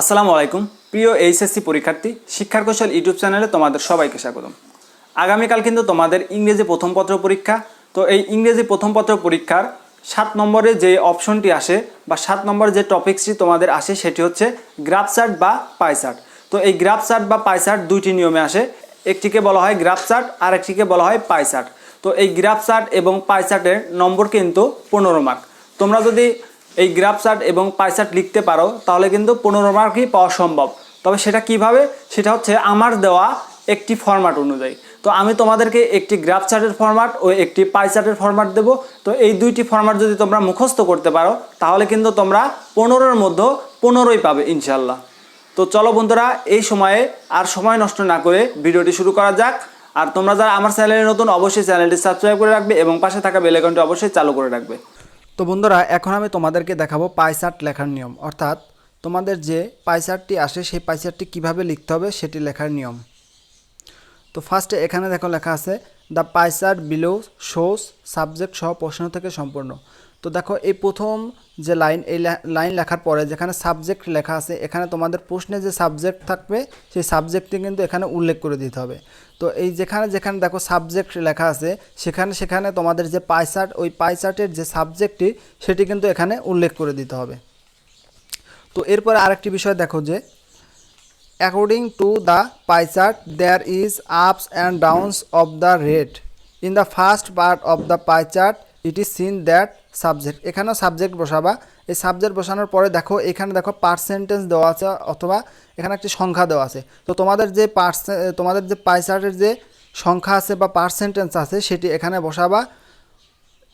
আসসালামু আলাইকুম। প্রিয় এইচএসসি পরীক্ষার্থী, শিক্ষার কৌশল ইউটিউব চ্যানেলে তোমাদের সবাইকে স্বাগতম। আগামীকাল কিন্তু তোমাদের ইংরেজি প্রথম পত্র পরীক্ষা। তো এই ইংরেজি প্রথম পত্র পরীক্ষার সাত নম্বরে যে অপশনটি আসে বা সাত নম্বরে যে টপিক্সটি তোমাদের আসে, সেটি হচ্ছে গ্রাফ চার্ট বা পাই চার্ট। তো এই গ্রাফ চার্ট বা পাই চার্ট দুইটি নিয়মে আসে। একটিকে বলা হয় গ্রাফ চার্ট আর একটিকে বলা হয় পাই চার্ট। তো এই গ্রাফ চার্ট এবং পাই চার্টের নম্বর কিন্তু পনেরো মার্ক। তোমরা যদি এই গ্রাফ চার্ট এবং পাই চার্ট লিখতে পারো, তাহলে কিন্তু পনেরো মার্কই পাওয়া সম্ভব। তবে সেটা কীভাবে? সেটা হচ্ছে আমার দেওয়া একটি ফরম্যাট অনুযায়ী। তো আমি তোমাদেরকে একটি গ্রাফ চার্টের ফরম্যাট ও একটি পাই চার্টের ফরম্যাট দেবো। তো এই দুইটি ফরম্যাট যদি তোমরা মুখস্থ করতে পারো, তাহলে কিন্তু তোমরা পনেরোর মধ্যে পনেরোই পাবে ইনশাল্লাহ তো চলো বন্ধুরা, এই সময়ে আর সময় নষ্ট না করে ভিডিওটি শুরু করা যাক। আর তোমরা যারা আমার চ্যানেলে নতুন, অবশ্যই চ্যানেলটি সাবস্ক্রাইব করে রাখবে এবং পাশে থাকা বেল অবশ্যই চালু করে রাখবে। তো বন্ধুরা, এখন আমি তোমাদেরকে দেখাবো পাইচার্ট লেখার নিয়ম। অর্থাৎ তোমাদের যে পাইচার্টটি আসে, সেই পাইচার্টটি কীভাবে লিখতে হবে সেটি লেখার নিয়ম। তো ফার্স্টে এখানে দেখো লেখা আছে the pie chart below shows subject সহ প্রশ্ন থেকে সম্পূর্ণ। তো দেখো, এই প্রথম যে লাইন, এই লাইন লেখার পরে যেখানে সাবজেক্ট লেখা আছে, এখানে তোমাদের প্রশ্নে যে সাবজেক্ট থাকবে, সেই সাবজেক্টটি কিন্তু এখানে উল্লেখ করে দিতে হবে। তো এই যেখানে যেখানে দেখো সাবজেক্ট লেখা আছে, সেখানে সেখানে তোমাদের যে পাইচার্ট ওই পাইচার্টের যে সাবজেক্টটি, সেটি কিন্তু এখানে উল্লেখ করে দিতে হবে। তো এরপরে আরেকটি বিষয় দেখো যে The pie chart, there is ups and downs of the rate. In the first part of the pie chart, it is seen that subject এখানেও সাবজেক্ট বসাবা। এই সাবজেক্ট বসানোর পরে দেখো এখানে দেখো পার্সেন্টেজ দেওয়া আছে অথবা এখানে একটি সংখ্যা দেওয়া আছে। তো তোমাদের যে পার্সে তোমাদের যে পাই চার্টের যে সংখ্যা আছে বা পার্সেন্টেজ আছে সেটি এখানে বসাবা।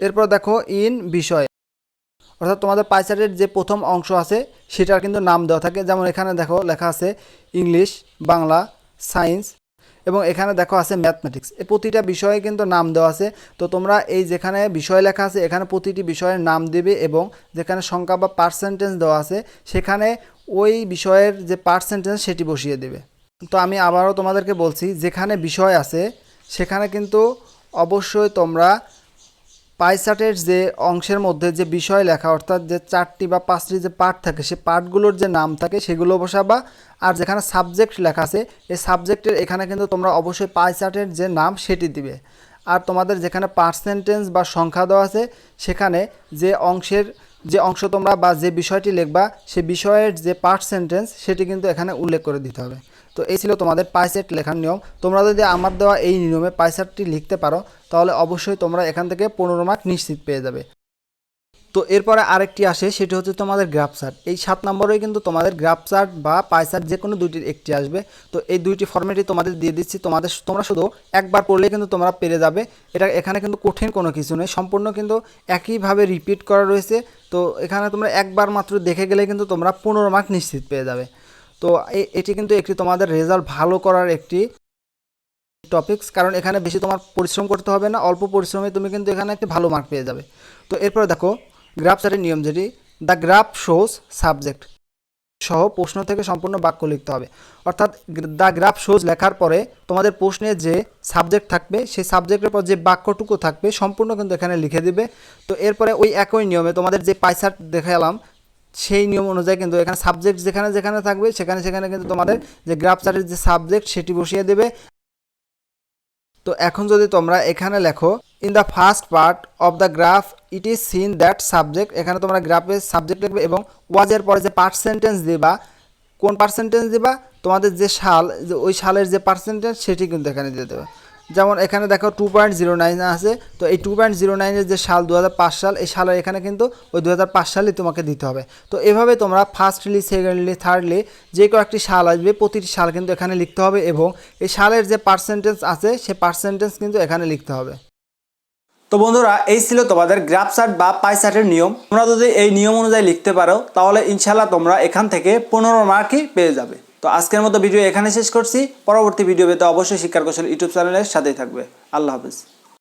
এরপর দেখো ইন বিষয়। অর্থাৎ তোমাদের পাইচার্টের যে প্রথম অংশ আছে, সেটার কিন্তু নাম দেওয়া থাকে। যেমন এখানে দেখো লেখা আছে ইংলিশ বাংলা সায়েন্স এবং এখানে দেখো আছে ম্যাথমেটিক্স এই প্রতিটা বিষয়ে কিন্তু নাম দেওয়া আছে। তো তোমরা এই যেখানে বিষয় লেখা আছে, এখানে প্রতিটি বিষয়ের নাম দেবে এবং যেখানে সংখ্যা বা পার্সেন্টেজ দেওয়া আছে, সেখানে ওই বিষয়ের যে পার্সেন্টেজ সেটি বসিয়ে দেবে। তো আমি আবারও তোমাদেরকে বলছি, যেখানে বিষয় আছে, সেখানে কিন্তু অবশ্যই তোমরা পাইচার্টের যে অংশের মধ্যে যে বিষয় লেখা, অর্থাৎ যে চারটি বা পাঁচটি যে পার্ট থাকে, সে পার্টগুলোর যে নাম থাকে, সেগুলো বসাবা। আর যেখানে সাবজেক্ট লেখা আছে, এই সাবজেক্টের এখানে কিন্তু তোমরা অবশ্যই পাইচার্টের যে নাম, সেটি দিবে। আর তোমাদের যেখানে পার্সেন্টেজ বা সংখ্যা দেওয়া আছে, সেখানে যে অংশের যে অংশ তোমরা বা যে বিষয়টি লিখবা, সে বিষয়ের যে পার্সেন্টেজ সেটি কিন্তু এখানে উল্লেখ করে দিতে হবে। তো এই ছিল তোমাদের পাইসেট লেখার নিয়ম। তোমরা যদি আমার দেওয়া এই নিয়মে পাইসেটটি লিখতে পারো, তাহলে অবশ্যই তোমরা এখান থেকে পনেরো মার্ক নিশ্চিত পেয়ে যাবে। তো এরপরে আরেকটি আসে, সেটি হচ্ছে তোমাদের গ্রাফ চার্ট এই সাত নম্বরেই কিন্তু তোমাদের গ্রাফ চার্ট বা পাই চার্ট যে কোনো দুইটির একটি আসবে। তো এই দুইটি ফর্মেটই তোমাদের দিয়ে দিচ্ছি। তোমাদের তোমরা শুধু একবার পড়লে কিন্তু তোমরা পেরে যাবে। এটা এখানে কিন্তু কঠিন কোনো কিছু নেই সম্পূর্ণ কিন্তু একইভাবে রিপিট করা রয়েছে। তো এখানে তোমরা একবার মাত্র দেখে গেলে কিন্তু তোমরা পনেরো মার্ক নিশ্চিত পেয়ে যাবে। তো এটি কিন্তু একটি তোমাদের রেজাল্ট ভালো করার একটি টপিক্স কারণ এখানে বেশি তোমার পরিশ্রম করতে হবে না, অল্প পরিশ্রমে তুমি কিন্তু এখানে একটি ভালো মার্ক পেয়ে যাবে। তো এরপরে দেখো গ্রাফ চারের নিয়ম যেটি দ্য গ্রাফ শোজ সাবজেক্ট সহ প্রশ্ন থেকে সম্পূর্ণ বাক্য লিখতে হবে। অর্থাৎ দ্য গ্রাফ শোজ লেখার পরে তোমাদের প্রশ্নে যে সাবজেক্ট থাকবে, সেই সাবজেক্টের পর যে বাক্যটুকু থাকবে সম্পূর্ণ কিন্তু এখানে লিখে দিবে। তো এরপরে ওই একই নিয়মে তোমাদের যে পাইসার্ট দেখালাম, সেই নিয়ম অনুযায়ী কিন্তু এখানে সাবজেক্ট যেখানে যেখানে থাকবে, সেখানে সেখানে কিন্তু তোমাদের যে গ্রাফ চার্টের যে সাবজেক্ট, সেটি বসিয়ে দেবে। তো এখন যদি তোমরা এখানে লেখো in the first part of the graph it is seen that subject এখানে তোমরা গ্রাফের সাবজেক্ট লিখবে এবং ওয়াজের পরে যে পার্সেন্টেজ দিবা, কোন পার্সেন্টেজ দিবা, তোমাদের যে সাল, যে ওই সালের যে পার্সেন্টেজ সেটি কিন্তু এখানে দিয়ে দেবে। যেমন এখানে দেখো টু পয়েন্ট জিরো নাইন আছে, তো এই টু পয়েন্ট জিরো নাইনের যে সাল দু হাজার পাঁচ সাল, এই সালের এখানে কিন্তু ওই দু হাজার পাঁচ সালই তোমাকে দিতে হবে। তো এভাবে তোমরা ফার্স্টলি সেকেন্ডলি থার্ডলি যে কয়েকটি সাল আসবে, প্রতিটি সাল কিন্তু এখানে লিখতে হবে এবং এই সালের যে পার্সেন্টেজ আছে, সে পার্সেন্টেজ কিন্তু এখানে লিখতে হবে। তো বন্ধুরা, এই ছিল তোমাদের গ্রাফ চার্ট বা পাই চার্টের নিয়ম। তোমরা যদি এই নিয়ম অনুযায়ী লিখতে পারো, তাহলে ইনশাল্লাহ তোমরা এখান থেকে পনেরো মার্কই পেয়ে যাবে। তো আজকের মতো ভিডিও এখানে শেষ করছি। পরবর্তী ভিডিও পেতে অবশ্যই শিক্ষার কৌশল ইউটিউব চ্যানেলের সাথেই থাকবে। আল্লাহ হাফিজ।